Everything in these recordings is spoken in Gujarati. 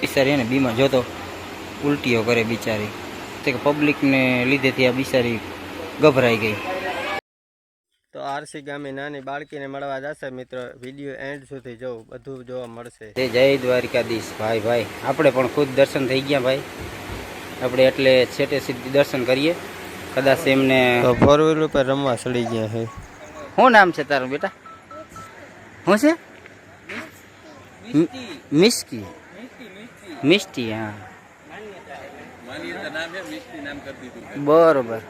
બિચારી એને બીમાં જોતો ઉલટીઓ કરે બિચારી. તે પબ્લિકને લીધેથી આ બિચારી ગભરાઈ ગઈ. તો આરસી ગામે નાની બાળકીને મળવા જશે મિત્રો. વીડિયો એન્ડ સુધી જોવું. બધું જોવા મળશે. તે જય દ્વારિકાધીશ. ભાઈ ભાઈ આપણે પણ ખુદ દર્શન થઈ ગયા ભાઈ. આપણે એટલે છેટે સીધી દર્શન કરીએ. કદાચ એમને ફોર વ્હીલ ઉપર રમવા ચડી ગયા છે. શું નામ છે તારું બેટા? શું છે? મ- મિસ્કી મિસ્ટી હા બરોબર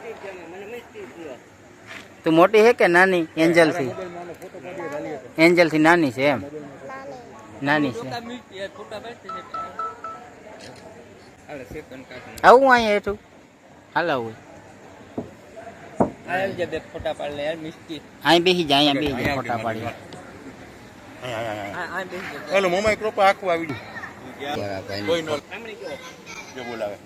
તું મોટી હે કે નાની એન્જલથી એન્જલથી નાની છે એમ નાની છે આવું અહીંયા હેઠું હાલ આવું ફોટા પાડ લે યાર મિસ્ટી અહીં બેસી જાય અહીંયા બેસી જાય ફોટા પાડી ઓલો મોમાઈ ક્રોપ આખું આવી ગયું. બોલાવે.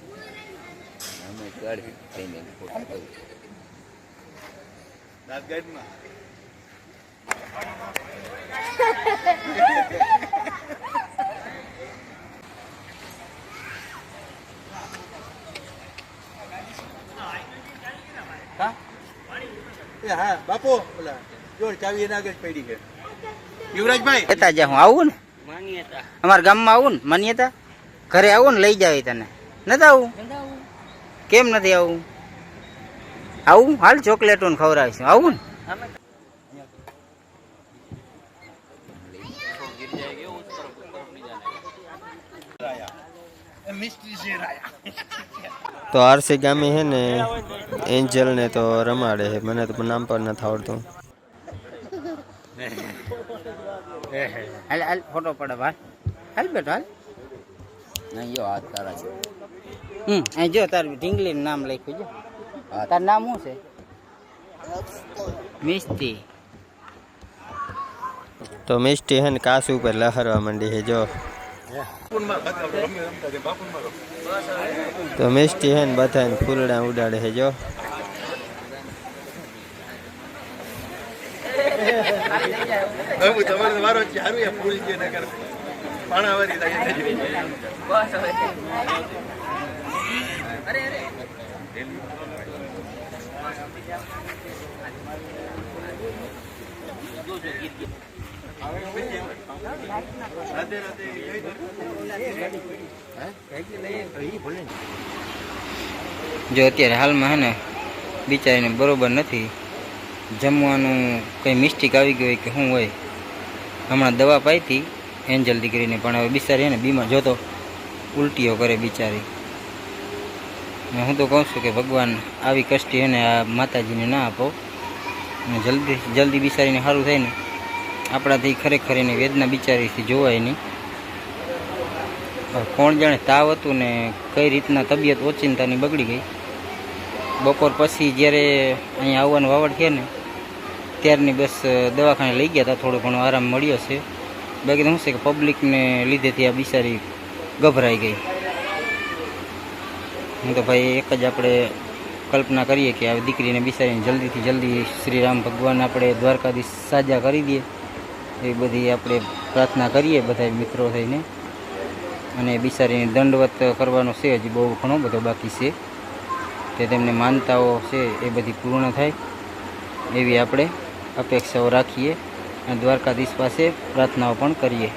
હા? બાપુ, ઓલા જો ચાવી એના આગળ પડી છે. યુવરાજભાઈ. કેતા જા હું આવું ને? અમારા ગામમાં આવું ને? માન્યતા? ઘરે આવું ને લઈ જાય તને. નથી આવું? કેમ નથી આવું? આવું? હાલ ચોકલેટો ને ખવડાવીશું. આવું ને? મિસ્ત્રી છે રાયા. તો આરસી ગામે હે ને એન્જલ ને તો રમાડે છે મને તો નામ પણ નથી આવડતું. હાલ હાલ ફોટો પડે હાલ હાલ બેટો હાલ હમ અહીં જો તારું ઢીંગલી નામ લખ્યું જો તારું નામ શું છે મિસ્તી તો મિસ્ટી છે ને કાસ ઉપર લહરવા માંડી છે જો તો મિસ્ટી છે ને બધાને ફૂલડા ઉડાડે છે જો હવે તમારે તમારો ચારું એ ફૂલ છે નગર પાણાવારી થાય છે. રાતે રાતે જો અત્યારે હાલમાં હે ને બિચારીને બરોબર નથી. જમવાનું કંઈ મિસ્ટેક આવી ગઈ કે શું હોય. હમણાં દવા પાઈ હતી એન્જલ દીકરીને પણ હવે બિચારી ને બીમાર જોતો ઉલટીઓ કરે બિચારી. હું તો કહું છું કે ભગવાન આવી કષ્ટી એને આ માતાજીને ના આપો. અને જલ્દી જલ્દી બિચારીને સારું થાય ને. આપણાથી ખરેખર એની વેદના બિચારીથી જોવાય નહીં. કોણ જાણે તાવ હતું ને કઈ રીતના તબિયત ઓચિંતાની બગડી ગઈ. બપોર પછી જ્યારે અહીંયા આવવાનું વાવડ છે ને ત્યારની બસ દવાખાને લઈ ગયા હતા થોડો ઘણો આરામ મળ્યો છે. બાકી શું છે કે પબ્લિકને લીધેથી આ બિચારી ગભરાઈ ગઈ. હું તો ભાઈ એક જ આપણે કલ્પના કરીએ કે આ દીકરીને બિચારીને જલ્દીથી જલ્દી શ્રી રામ ભગવાન આપણે દ્વારકાધીશ સાજા કરી દઈએ એ બધી આપણે પ્રાર્થના કરીએ બધા મિત્રો થઈને. અને બિચારીને દંડવત કરવાનો છે હજી બહુ ઘણો બધો બાકી છે. તે તેમને માનતાઓ છે એ બધી પૂર્ણ થાય. એવી આપણે અપેક્ષાઓ રાખીએ અને દ્વારકાધીશ પાસે પ્રાર્થનાઓ પણ કરીએ.